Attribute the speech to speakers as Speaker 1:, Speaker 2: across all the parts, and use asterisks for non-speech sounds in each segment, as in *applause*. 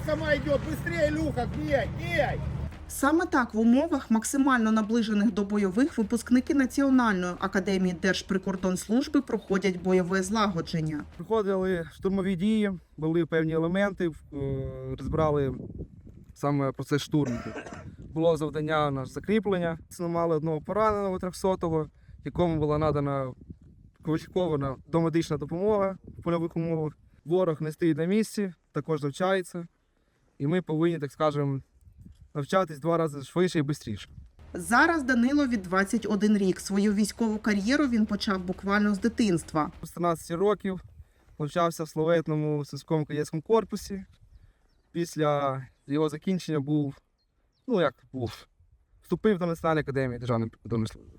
Speaker 1: она сама идет. Быстрее, Илюха, бей, бей.
Speaker 2: Саме так в умовах максимально наближених до бойових випускники Національної академії Держприкордонслужби проходять бойове злагодження.
Speaker 3: Проходили штурмові дії, були певні елементи, е, розбирали саме процес штурму. Було завдання на закріплення. Мали одного пораненого 300-го, якому була надана кваліфікована домедична допомога в польових умовах. Ворог не стоїть на місці, також навчається. І ми повинні, так скажемо, навчатись два рази швидше і швидше.
Speaker 2: Зараз Данилові 21 рік. Свою військову кар'єру він почав буквально з дитинства.
Speaker 3: З 13 років навчався в славетному сільському кадетському корпусі. Після його закінчення був, ну як був, вступив до Національної академії Державної прикордонної служби.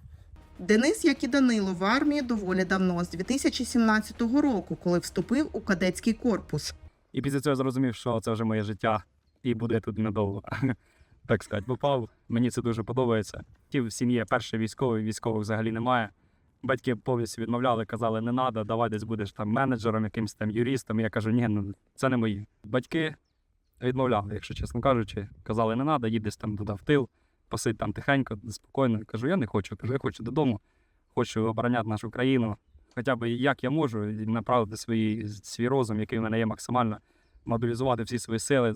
Speaker 2: Денис, як і Данило, в армії доволі давно, з 2017 року, коли вступив у кадетський корпус.
Speaker 4: І після цього зрозумів, що це вже моє життя і буде тут надовго. *laughs* Так сказати, попав. Мені це дуже подобається. Ті в сім'ї перший військовий, військових взагалі немає. Батьки повністю відмовляли, казали, не треба, давай десь будеш там менеджером, якимось там юристом. Я кажу, ні, ну це не мої. Батьки відмовляли, якщо чесно кажучи, казали, не треба, їдеш там туди в тил, посидь там тихенько, спокійно. Кажу, я не хочу. Кажу, я хочу додому, хочу обороняти нашу країну. Хоча б як я можу направити свій, свій розум, який в мене є максимально, мобілізувати всі свої сили,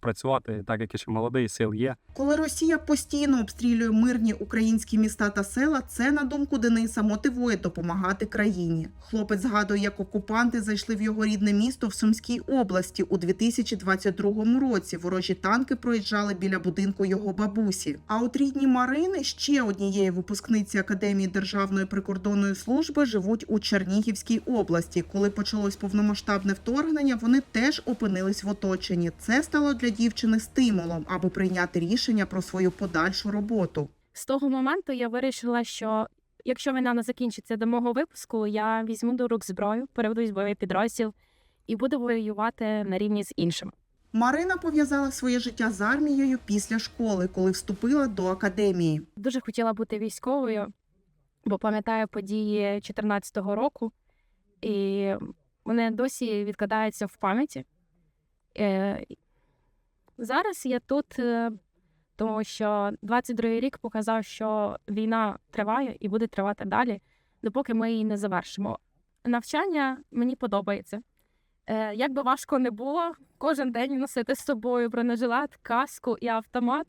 Speaker 4: працювати так, як я ще молодий, сил є.
Speaker 2: Коли Росія постійно обстрілює мирні українські міста та села, це, на думку Дениса, мотивує допомагати країні. Хлопець згадує, як окупанти зайшли в його рідне місто в Сумській області у 2022 році. Ворожі танки проїжджали біля будинку його бабусі. А от рідні Марини, ще однієї випускниці Академії Державної прикордонної служби, живуть у Чернігівській області. Коли почалось повномасштабне вторгнення, вони теж опинились в оточенні. Це стало для дівчини стимулом, аби прийняти рішення про свою подальшу роботу.
Speaker 5: З того моменту я вирішила, що якщо війна не закінчиться до мого випуску, я візьму до рук зброю, переведусь в бойовий підрозділ і буду воювати на рівні з іншими.
Speaker 2: Марина пов'язала своє життя з армією після школи, коли вступила до академії.
Speaker 5: Дуже хотіла бути військовою, бо пам'ятаю події 2014 року, і вони досі відкладаються в пам'яті. Зараз я тут, е, тому що 22-й рік показав, що війна триває і буде тривати далі, допоки ми її не завершимо. Навчання мені подобається. Е, Як би важко не було, кожен день носити з собою бронежилет, каску і автомат.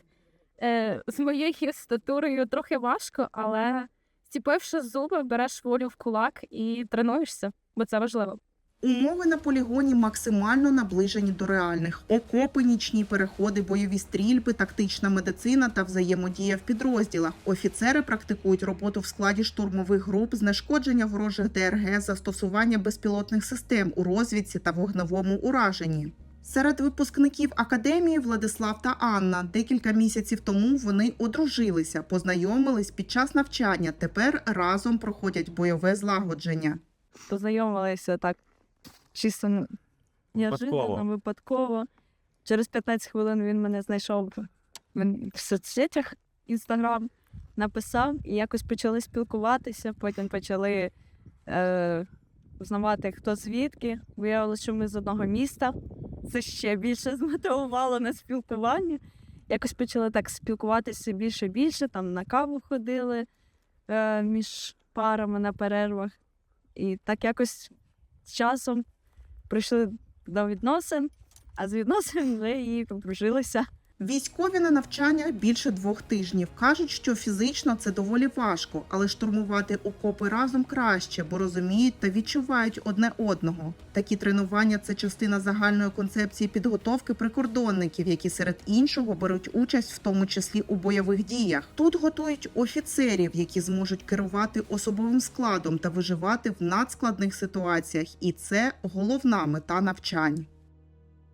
Speaker 5: Е, З моєю статурою трохи важко, але стіпивши зуби, береш волю в кулак і тренуєшся, бо це важливо.
Speaker 2: Умови на полігоні максимально наближені до реальних: окопи, нічні переходи, бойові стрільби, тактична медицина та взаємодія в підрозділах. Офіцери практикують роботу в складі штурмових груп, знешкодження ворожих ДРГ, застосування безпілотних систем у розвідці та вогневому ураженні. Серед випускників академії Владислав та Анна декілька місяців тому вони одружилися, познайомились під час навчання. Тепер разом проходять бойове злагодження.
Speaker 6: познайомилися так чисто неожиданно, випадково. Через 15 хвилин він мене знайшов в- в соцсетях Інстаграм, написав і якось почали спілкуватися, потім почали е, узнавати, хто звідки. Виявилося, що ми з одного міста. Це ще більше *laughs* змотивувало на спілкування. Якось почали так спілкуватися більше і більше, там на каву ходили е, між парами на перервах. І так якось з часом прийшли до відносин, а з відносин вже і подружилися.
Speaker 2: Військові на навчання більше двох тижнів кажуть, що фізично це доволі важко, але штурмувати окопи разом краще, бо розуміють та відчувають одне одного. Такі тренування це частина загальної концепції підготовки прикордонників, які серед іншого беруть участь в тому числі у бойових діях. Тут готують офіцерів, які зможуть керувати особовим складом та виживати в надскладних ситуаціях, і це головна мета навчань.